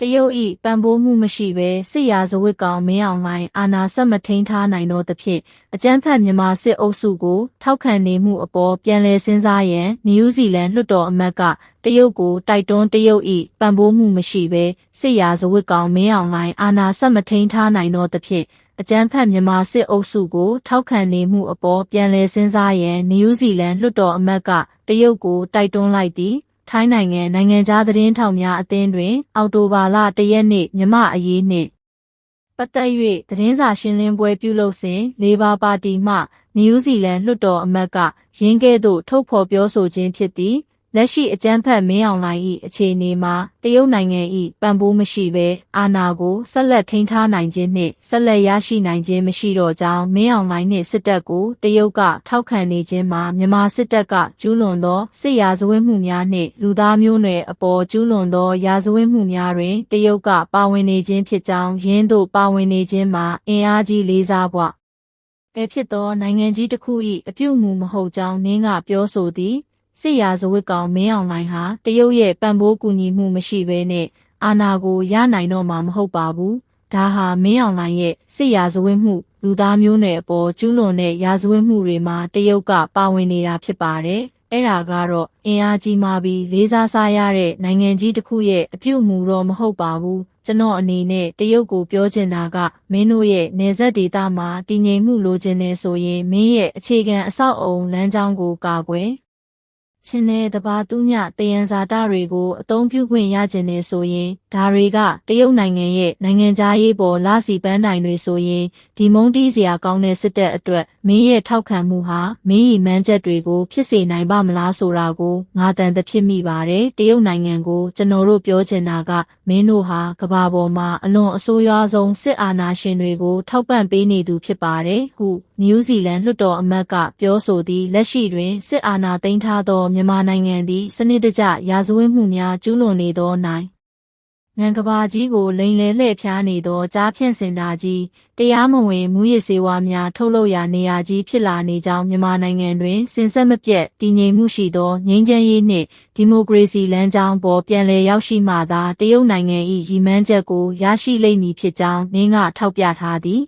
တရုတ်၏ပံ့ပိုးမှုမရှိဘဲစစ်ရာဇဝတ်ကောင်မင်းအောင်လှိုင်အာဏာဆက်မထိန်ထားနိုင်တော့သဖြင့်အကြမ်းဖက်မြန်မာစစ်အုပ်စုကို ထောက်ခံနေမှုအပေါ်ပြန်လည်စဉ်းစားရန်နယူးဇီလန်လွှတ်တော်အမတ်ကတရုတ်ကိုတိုက်တွန်းတရုတ်၏ပံ့ပိုးမှုမရှိဘဲစစ်ရာဇဝတ်ကောင်မင်းအောင်လှိုင်အာဏာဆက်မထိန်ထားနိုင်တော့သဖြင့်အကြမ်းဖက်မြန်မာစစ်အုပ်စုကို ထောက်ခံနေမှုအပေါ်ပြန်လည်စဉ်းစားရန်နယူးဇီလန်လွှတ်တော်အမတ်ကတရုတ်ကိုတိုက်တွန်းလိုက်သည် ထိုင်းနိုင်ငံနိုင်ငံခြားသတင်းထောက်များအသင်းတွင် အောက်တိုဘာလ၁ရက်နေ့မြမအရေးနှင့်ပတ်သက်၍သတင်းစာရှင်းလင်းပွဲပြုလုပ်စဉ်လေဘာပါတီမှနယူးဇီလန်လွှတ်တော်အမတ်ကရင်းကဲ့သို့ထုတ်ဖော်ပြောဆိုခြင်းဖြစ်သည် လက်ရှိအကြမ်းဖက်မင်းအောင်လှိုင်၏အခြေအနေမှာတရုတ်နိုင်ငံ၏ပံ့ပိုးမရှိဘဲအာဏာကိုဆက်လက်ထိန်းထားနိုင်ခြင်းနှင့်ဆက်လက်ရရှိနိုင်ခြင်းမရှိတော့ကြောင်းမင်းအောင်လှိုင်နှင့်စစ်တပ်ကိုတရုတ်ကထောက်ခံနေခြင်းမှာမြန်မာစစ်တပ်ကကျူးလွန်သောစစ်ရာဇဝတ်မှုများနှင့်လူသားမျိုးနွယ်အပေါ်ကျူးလွန်သောရာဇဝတ်မှုများတွင်တရုတ်ကပါဝင်နေခြင်းဖြစ်ကြောင်းရင်းတို့ပါဝင်နေခြင်းမှာအင်အားကြီးလေးစားပွားပဲဖြစ်သောနိုင်ငံကြီးတစ်ခု၏အပြုအမူမဟုတ်ကြောင်းနင်းကပြောဆိုသည် စစ်ရာဇဝတ်ကောင်မင်းအောင်လှိုင်ဟာတရုတ်ရဲ့ပံ့ပိုးကူညီမှုမရှိဘဲနဲ့အာဏာကိုရနိုင်တော့မှာမဟုတ်ပါဘူးဒါဟာမင်းအောင်လှိုင်ရဲ့စစ်ရာဇဝတ်မှုလူသားမျိုးနွယ်အပေါ်ကျူးလွန်တဲ့ရာဇဝတ်မှုတွေမှာတရုတ်ကပါဝင်နေတာဖြစ်ပါတယ်အဲ့ဒါကတော့အင်အားကြီးမားပြီးလေးစားစားရတဲ့နိုင်ငံကြီးတစ်ခုရဲ့အပြုအမူတော့မဟုတ်ပါဘူးကျွန်တော်အနေနဲ့တရုတ်ကိုပြောချင်တာကမင်းတို့ရဲ့နေဆက်ဒေတာမှာတည်ငြိမ်မှုလိုချင်နေဆိုရင်မင်းရဲ့အခြေခံအဆောက်အုံလမ်းကြောင်းကိုကာကွယ် ချင်းတဲ့တဘာသူညတယံဇာတာတွေကိုအသုံးပြုခွင့်ရကျင်နေဆိုရင်ဒါတွေကတရုတ်နိုင်ငံရဲ့နိုင်ငံသားရေးပေါ်လာစီပန်းတိုင်တွေဆိုရင်ဒီမုံတီးစရာကောင်းတဲ့စစ်တပ်အတွက်မင်းရဲ့ထောက်ခံမှုဟာမင်းရီမှန်းချက်တွေကိုဖြစ်စေနိုင်ပါမလားဆိုတာကိုငါတန်တဖြစ်မိပါတယ်တရုတ်နိုင်ငံကိုကျွန်တော်တို့ပြောချင်တာကမင်းတို့ဟာကဘာပေါ်မှာအလွန်အဆိုးရွားဆုံးစစ်အာဏာရှင်တွေကိုထောက်ပံ့ပေးနေသူဖြစ်ပါတယ်ဟုနယူးဇီလန်လွှတ်တော်အမတ်ကပြောဆိုသည့်လက်ရှိတွင်စစ်အာဏာသိမ်းထားသောမြန်မာနိုင်ငံသည် စနစ်တကျရာဇဝတ်မှုများကျူးလွန်နေသောနိုင်ငံကဘာကြီးကို လိန်လဲလှည့်ဖျားနေသောကြားဖြန့်စင်တာကြီးတရားမဝင်မူရစ်စေဝါများထုတ်လုပ်ရာနေရာကြီးဖြစ်လာနေကြောင်းမြန်မာနိုင်ငံတွင်စင်ဆက်မပြတ်တည်ငြိမ်မှုရှိသောငြိမ်းချမ်းရေးနှင့်ဒီမိုကရေစီလမ်းကြောင်းပေါ်ပြန်လည်ရောက်ရှိမှသာတရုတ်နိုင်ငံ၏ရည်မှန်းချက်ကိုရရှိလိမ့်မည်ဖြစ်ကြောင်းနင်းကထောက်ပြထားသည်